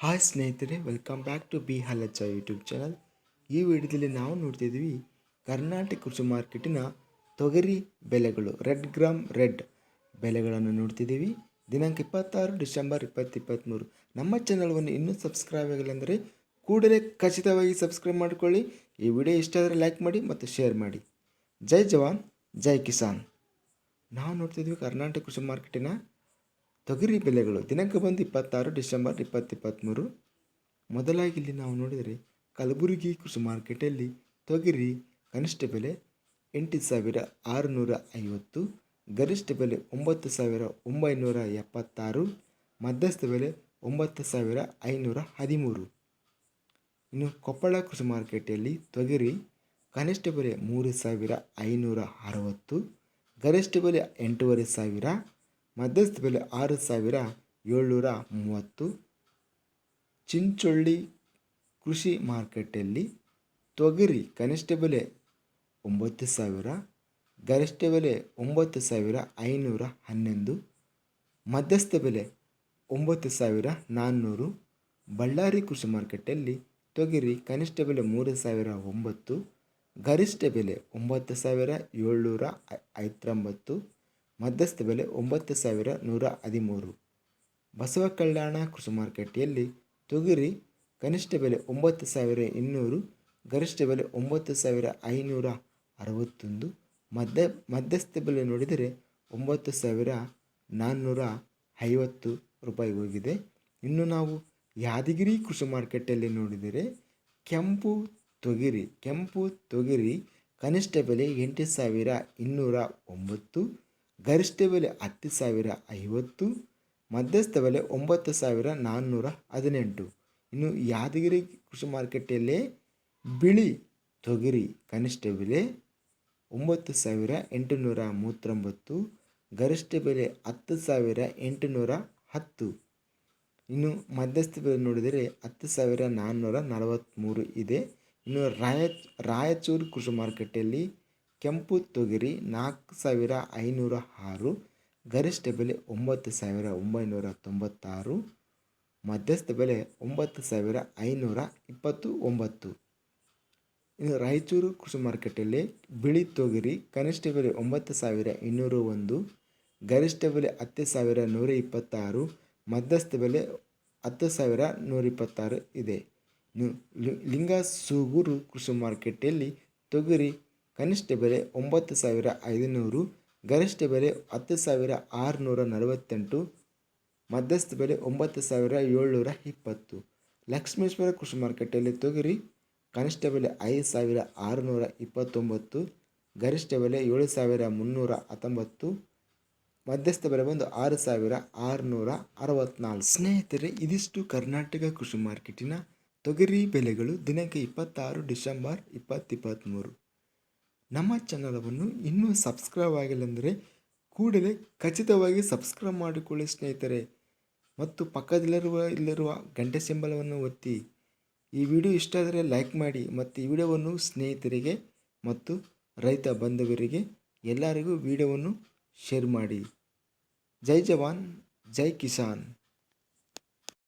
Hi ಸ್ನೇಹಿತರೆ welcome back to B ಹಲಚ್ಚ YouTube channel ಈ ವಿಡಿಯೋದಲ್ಲಿ ನಾವು ನೋಡ್ತಿದ್ದೀವಿ ಕರ್ನಾಟಕ ಕೃಷಿ ಮಾರ್ಕೆಟಿನ ತೊಗರಿ ಬೆಲೆಗಳು ರೆಡ್ ಗ್ರಾಮ್ ರೆಡ್ ಬೆಲೆಗಳನ್ನು ನೋಡ್ತಿದ್ದೀವಿ ದಿನಾಂಕ ಇಪ್ಪತ್ತಾರು ಡಿಸೆಂಬರ್ ಇಪ್ಪತ್ತಿಪ್ಪತ್ತ್ಮೂರು ನಮ್ಮ ಚಾನಲ್ವನ್ನು ಇನ್ನೂ ಸಬ್ಸ್ಕ್ರೈಬ್ ಆಗಿಲ್ಲ ಅಂದರೆ ಕೂಡಲೇ ಖಚಿತವಾಗಿ ಸಬ್ಸ್ಕ್ರೈಬ್ ಮಾಡಿಕೊಳ್ಳಿ. ಈ ವಿಡಿಯೋ ಇಷ್ಟ ಆದರೆ ಲೈಕ್ ಮಾಡಿ ಮತ್ತು ಶೇರ್ ಮಾಡಿ. ಜೈ ಜವಾನ್, ಜೈ ಕಿಸಾನ್. ನಾವು ನೋಡ್ತಿದ್ವಿ ಕರ್ನಾಟಕ ಕೃಷಿ ಮಾರ್ಕೆಟಿನ ತೊಗರಿ ಬೆಲೆಗಳು ದಿನಾಂಕ ಬಂದು ಇಪ್ಪತ್ತಾರು, ಡಿಸೆಂಬರ್ ಇಪ್ಪತ್ತು ಇಪ್ಪತ್ತ್ಮೂರು ಮೊದಲಾಗಿ ಇಲ್ಲಿ ನಾವು ನೋಡಿದರೆ ಕಲಬುರಗಿ ಕೃಷಿ ಮಾರ್ಕೆಟಲ್ಲಿ ತೊಗರಿ ಕನಿಷ್ಠ ಬೆಲೆ ಎಂಟು ಸಾವಿರ ಆರುನೂರ ಐವತ್ತು, ಗರಿಷ್ಠ ಬೆಲೆ ಒಂಬತ್ತು ಸಾವಿರ ಒಂಬೈನೂರ ಎಪ್ಪತ್ತಾರು, ಮಧ್ಯಸ್ಥ ಬೆಲೆ ಒಂಬತ್ತು ಸಾವಿರ ಐನೂರ ಹದಿಮೂರು. ಇನ್ನು ಕೊಪ್ಪಳ ಕೃಷಿ ಮಾರ್ಕೆಟಲ್ಲಿ ತೊಗರಿ ಕನಿಷ್ಠ ಬೆಲೆ ಮೂರು ಸಾವಿರ ಐನೂರ ಅರವತ್ತು, ಗರಿಷ್ಠ ಬೆಲೆ ಎಂಟೂವರೆ ಸಾವಿರ ಮಧ್ಯಸ್ಥ ಬೆಲೆ ಆರು ಸಾವಿರ ಏಳ್ನೂರ ಮೂವತ್ತು. ಚಿಂಚೊಳ್ಳಿ ಕೃಷಿ ಮಾರ್ಕೆಟಲ್ಲಿ ತೊಗರಿ ಕನಿಷ್ಠ ಬೆಲೆ ಒಂಬತ್ತು ಸಾವಿರ, ಗರಿಷ್ಠ ಬೆಲೆ ಒಂಬತ್ತು ಸಾವಿರ ಐನೂರ ಹನ್ನೊಂದು, ಮಧ್ಯಸ್ಥ ಬೆಲೆ ಒಂಬತ್ತು ಸಾವಿರ ನಾನ್ನೂರು. ಬಳ್ಳಾರಿ ಕೃಷಿ ಮಾರ್ಕೆಟಲ್ಲಿ ತೊಗರಿ ಕನಿಷ್ಠ ಬೆಲೆ ಮೂರು ಸಾವಿರ ಒಂಬತ್ತು, ಗರಿಷ್ಠ ಬೆಲೆ ಒಂಬತ್ತು ಸಾವಿರ ಏಳ್ನೂರ ಐವತ್ತೊಂಬತ್ತು. ಮಧ್ಯಸ್ಥ ಬೆಲೆ ಒಂಬತ್ತು ಸಾವಿರ ನೂರ ಹದಿಮೂರು. ಬಸವ ಕಲ್ಯಾಣ ಕೃಷಿ ಮಾರ್ಕೆಟೆಯಲ್ಲಿ ತೊಗರಿ ಕನಿಷ್ಠ ಬೆಲೆ ಒಂಬತ್ತು ಸಾವಿರ ಇನ್ನೂರು, ಗರಿಷ್ಠ ಬೆಲೆ ಒಂಬತ್ತು ಸಾವಿರ ಐನೂರ ಅರವತ್ತೊಂದು. ಮಧ್ಯ ಮಧ್ಯಸ್ಥ ಬೆಲೆ ನೋಡಿದರೆ ಒಂಬತ್ತು ಸಾವಿರ ನಾನ್ನೂರ ಐವತ್ತು ರೂಪಾಯಿ ಹೋಗಿದೆ. ಇನ್ನು ನಾವು ಯಾದಗಿರಿ ಕೃಷಿ ಮಾರ್ಕೆಟಲ್ಲಿ ನೋಡಿದರೆ ಕೆಂಪು ತೊಗರಿ ಕೆಂಪು ತೊಗರಿ ಕನಿಷ್ಠ ಬೆಲೆ ಎಂಟು ಸಾವಿರ ಇನ್ನೂರ ಒಂಬತ್ತು ಗರಿಷ್ಠ ಬೆಲೆ ಹತ್ತು ಸಾವಿರ ಐವತ್ತು, ಮಧ್ಯಸ್ಥ ಬೆಲೆ ಒಂಬತ್ತು ಸಾವಿರ ನಾನ್ನೂರ ಹದಿನೆಂಟು. ಇನ್ನು ಯಾದಗಿರಿ ಕೃಷಿ ಮಾರುಕಟ್ಟೆಯಲ್ಲಿ ಬಿಳಿ ತೊಗರಿ ಕನಿಷ್ಠ ಬೆಲೆ ಒಂಬತ್ತು ಸಾವಿರ ಎಂಟುನೂರ ಮೂವತ್ತೊಂಬತ್ತು, ಗರಿಷ್ಠ ಬೆಲೆ ಹತ್ತು ಸಾವಿರ ಎಂಟುನೂರ ಹತ್ತು. ಇನ್ನು ಮಧ್ಯಸ್ಥ ಬೆಲೆ ನೋಡಿದರೆ ಹತ್ತು ಸಾವಿರ ನಾನ್ನೂರ ನಲವತ್ತ್ಮೂರು ಇದೆ. ಇನ್ನು ರಾಯ ರಾಯಚೂರು ಕೃಷಿ ಮಾರ್ಕೆಟಲ್ಲಿ ಕೆಂಪು ತೊಗರಿ ನಾಲ್ಕು ಸಾವಿರ ಐನೂರ ಆರು, ಗರಿಷ್ಠ ಬೆಲೆ ಒಂಬತ್ತು ಸಾವಿರ ಒಂಬೈನೂರ ತೊಂಬತ್ತಾರು, ಮಧ್ಯಸ್ಥ ಬೆಲೆ ಒಂಬತ್ತು ಸಾವಿರ ಐನೂರ ಇಪ್ಪತ್ತು ಒಂಬತ್ತು. ಇನ್ನು ರಾಯಚೂರು ಕೃಷಿ ಮಾರ್ಕೆಟಲ್ಲಿ ಬಿಳಿ ತೊಗರಿ ಕನಿಷ್ಠ ಬೆಲೆ ಒಂಬತ್ತು ಸಾವಿರ ಇನ್ನೂರ ಒಂದು, ಗರಿಷ್ಠ ಬೆಲೆ ಹತ್ತು ಸಾವಿರ ನೂರ ಇಪ್ಪತ್ತಾರು, ಮಧ್ಯಸ್ಥ ಬೆಲೆ ಹತ್ತು ಸಾವಿರ ನೂರ ಇಪ್ಪತ್ತಾರು ಇದೆ. ಲಿಂಗಸೂಗೂರು ಕೃಷಿ ಮಾರ್ಕೆಟಲ್ಲಿ ತೊಗರಿ ಕನಿಷ್ಠ ಬೆಲೆ ಒಂಬತ್ತು ಸಾವಿರ ಐದುನೂರು, ಗರಿಷ್ಠ ಬೆಲೆ ಹತ್ತು ಸಾವಿರ ಆರುನೂರ ನಲವತ್ತೆಂಟು, ಮಧ್ಯಸ್ಥ ಬೆಲೆ ಒಂಬತ್ತು ಸಾವಿರ ಏಳ್ನೂರ ಇಪ್ಪತ್ತು. ಲಕ್ಷ್ಮೇಶ್ವರ ಕೃಷಿ ಮಾರ್ಕೆಟಲ್ಲಿ ತೊಗರಿ, ಕನಿಷ್ಠ ಬೆಲೆ ಐದು ಸಾವಿರ ಆರುನೂರ ಇಪ್ಪತ್ತೊಂಬತ್ತು, ಗರಿಷ್ಠ ಬೆಲೆ ಏಳು ಸಾವಿರ ಮುನ್ನೂರ ಹತ್ತೊಂಬತ್ತು, ಮಧ್ಯಸ್ಥ ಬೆಲೆ ಬಂದು ಆರು ಸಾವಿರ ಆರುನೂರ ಅರವತ್ತ್ನಾಲ್ಕು ಸ್ನೇಹಿತರೆ, ಇದಿಷ್ಟು ಕರ್ನಾಟಕ ಕೃಷಿ ಮಾರ್ಕೆಟಿನ ತೊಗರಿ ಬೆಲೆಗಳು ದಿನಾಂಕ ಇಪ್ಪತ್ತಾರು ಡಿಸೆಂಬರ್ ಇಪ್ಪತ್ತಿಪ್ಪತ್ತ್ಮೂರು ನಮ್ಮ ಚಾನಲವನ್ನು ಇನ್ನೂ ಸಬ್ಸ್ಕ್ರೈಬ್ ಆಗಿಲ್ಲಂದರೆ ಕೂಡಲೇ ಖಚಿತವಾಗಿ ಸಬ್ಸ್ಕ್ರೈಬ್ ಮಾಡಿಕೊಳ್ಳಿ ಸ್ನೇಹಿತರೆ. ಮತ್ತು ಪಕ್ಕದಲ್ಲಿರುವ ಇಲ್ಲಿರುವ ಗಂಟೆ ಸಿಂಬಲವನ್ನು ಒತ್ತಿ. ಈ ವಿಡಿಯೋ ಇಷ್ಟ ಆದರೆ ಲೈಕ್ ಮಾಡಿ ಮತ್ತು ಈ ವಿಡಿಯೋವನ್ನು ಸ್ನೇಹಿತರಿಗೆ ಮತ್ತು ರೈತ ಬಾಂಧವರಿಗೆ ಎಲ್ಲರಿಗೂ ವಿಡಿಯೋವನ್ನು ಶೇರ್ ಮಾಡಿ. ಜೈ ಜವಾನ್, ಜೈ ಕಿಸಾನ್.